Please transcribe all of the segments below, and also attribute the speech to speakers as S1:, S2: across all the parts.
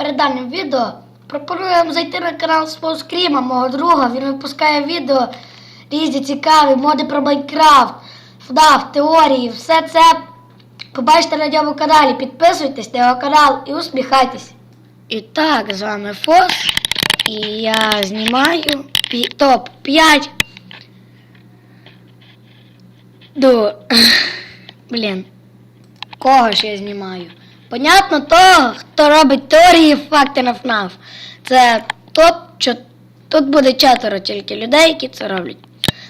S1: перед даним відео пропоную вам зайти на канал свого скріма, мого друга. Він випускає відео різні цікаві, моди про Майнкрафт, ФНАФ, теорії. Все це побачите на ньому каналі. Підписуйтесь на його канал і усміхайтесь. І так, з вами Фос. І я знімаю топ 5 до. Блін. Кого ж я знімаю? Понятно того, хто робить теорії факти на ФНАФ. Це топ, що тут буде четверо тільки людей, які це роблять.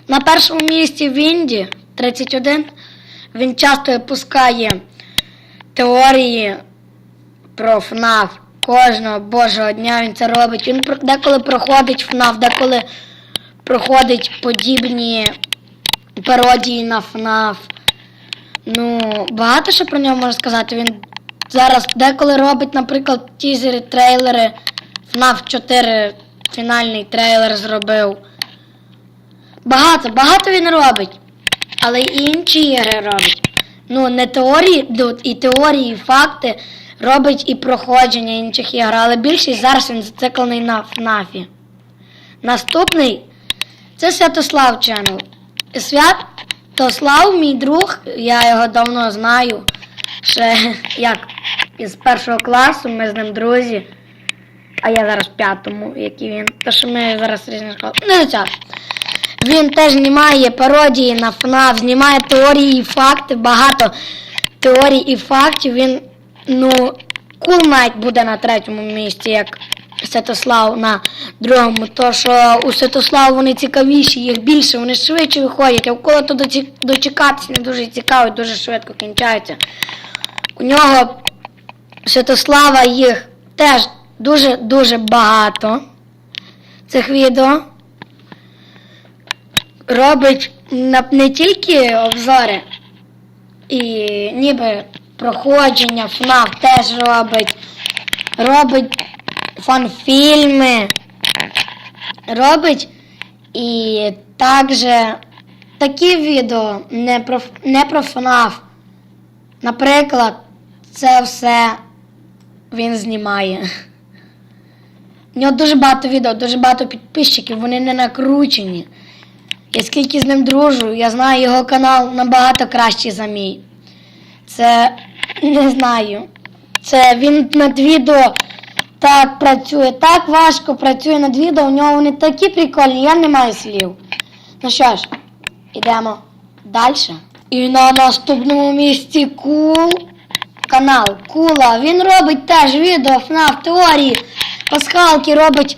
S1: На першому місці Вінді 31. Він часто випускає теорії про ФНАФ. Кожного божого дня він це робить. Він деколи проходить ФНАФ, деколи проходить подібні пародії на ФНАФ. Ну, багато що про нього можна сказати. Він зараз деколи робить, наприклад, тізери, трейлери. FNAF 4 фінальний трейлер зробив. Багато, багато він робить. Але і інші ігри робить. Ну, не теорії, і теорії, і факти робить і проходження інших ігор, але більшість зараз він зациклений на ФНАФі. Наступний це Святослав Channel. Святослав, мій друг, я його давно знаю. Ще як із першого класу, ми з ним друзі. А я зараз в п'ятому, як і він. Тож що ми зараз різні школи. Не до цього. Він теж знімає пародії на ФНАФ, знімає теорії і факти, багато теорій і фактів. Він, ну, Night буде на третьому місці, як Святослав на другому. То що у Святослава вони цікавіші, їх більше, вони швидше виходять, а у кого то дочекатися не дуже цікаво дуже швидко кінчаються. У нього Святослава їх теж дуже-дуже багато цих відео. Робить не тільки обзори, і ніби проходження ФНАФ теж робить. Робить фанфільми. Робить і також такі відео не про, не про ФНАФ. Наприклад, це все він знімає. У нього дуже багато відео, дуже багато підписчиків, вони не накручені. Я скільки з ним дружу, я знаю його канал набагато кращий за мій. Це не знаю. Це він над відео так працює, так важко працює над відео. У нього вони такі прикольні, я не маю слів. Ну що ж, ідемо далі. І на наступному місці кул канал Кула. Він робить теж відео ФНАФ теорії. Пасхалки робить.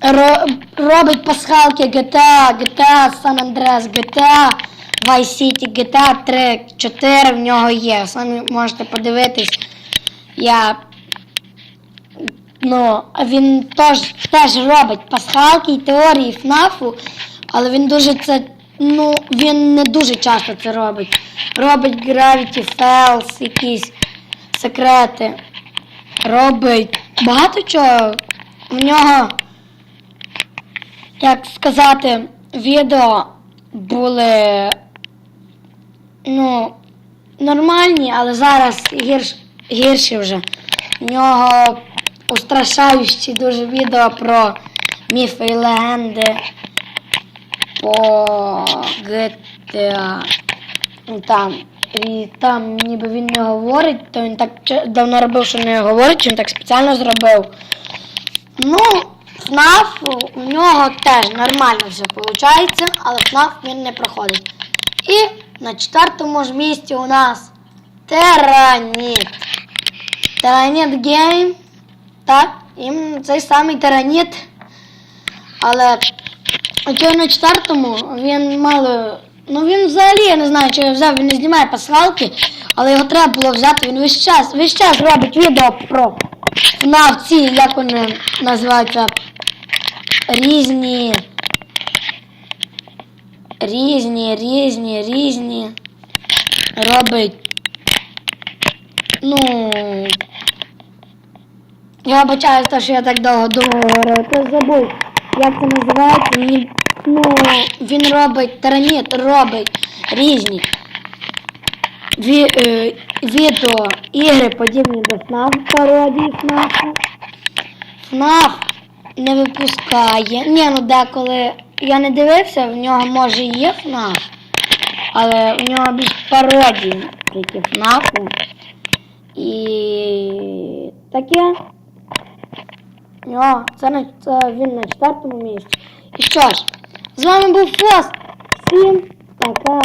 S1: Ро, робить пасхалки GTA, GTA San Andreas, GTA Vice City, GTA 3, 4 в нього є. Самі можете подивитись. Я. Ну, він теж, теж робить пасхалки і теорії ФНАФу, але він дуже це. Ну, він не дуже часто це робить. Робить Gravity Falls, якісь секрети. Робить багато чого. В нього як сказати, відео були ну, нормальні, але зараз гірш, гірші вже. У нього устрашаючі дуже відео про міфи і легенди по GTA. Ну, Там. І там ніби він не говорить, то він так давно робив, що не говорить, чи він так спеціально зробив. Ну, ФНАФ у нього теж нормально все виходить, але ФНАФ він не проходить. І на четвертому ж місці у нас Тераніт. Тераніт Гейм. Так, їм цей самий Тераніт. Але на четвертому він мало. Ну він взагалі, я не знаю, чи я взяв, він не знімає пасхалки, але його треба було взяти. Він весь час, весь час робить відео про ФНАФ ці, як вони називаються, різні. Різні, різні, різні. Робить. Ну. Я вибачаю, те, що я так довго говорю. Я забув, як це називається. Мені, ну, він робить, тараніт робить різні ві, е, відео, ігри подібні до FNAF, пародії FNAF. ФНАФ не випускає. Ні, ну деколи я не дивився, в нього може і є ФНАФ, але в нього більш пародії тільки ФНАФу. І таке. О, це, це він на четвертому місці. І що ж, з вами був Фос. Всім пока.